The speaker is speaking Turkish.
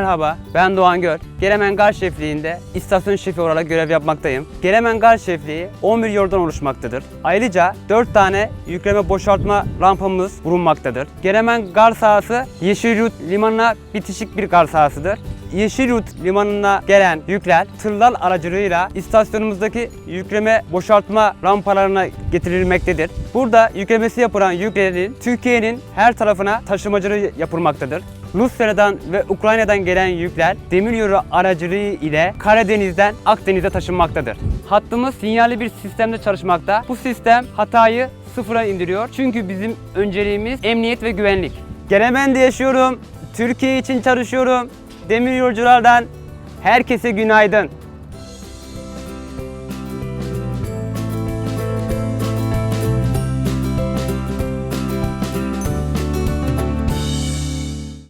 Merhaba, ben Doğan Gör. Geremen Gar Şefliği'nde istasyon şefi olarak görev yapmaktayım. Geremen Gar Şefliği 11 yoldan oluşmaktadır. Ayrıca 4 tane yükleme boşaltma rampamız bulunmaktadır. Geremen Gar sahası Yeşilyurt Limanı'na bitişik bir gar sahasıdır. Yeşilyurt Limanı'na gelen yükler tırlar aracılığıyla istasyonumuzdaki yükleme boşaltma rampalarına getirilmektedir. Burada yüklemesi yapılan yüklerin Türkiye'nin her tarafına taşımacılığı yapılmaktadır. Rusya'dan ve Ukrayna'dan gelen yükler demiryolu aracılığı ile Karadeniz'den Akdeniz'e taşınmaktadır. Hattımız sinyalli bir sistemde çalışmakta. Bu sistem hatayı sıfıra indiriyor. Çünkü bizim önceliğimiz emniyet ve güvenlik. Geremen'de yaşıyorum. Türkiye için çalışıyorum. Demir yolculardan herkese günaydın.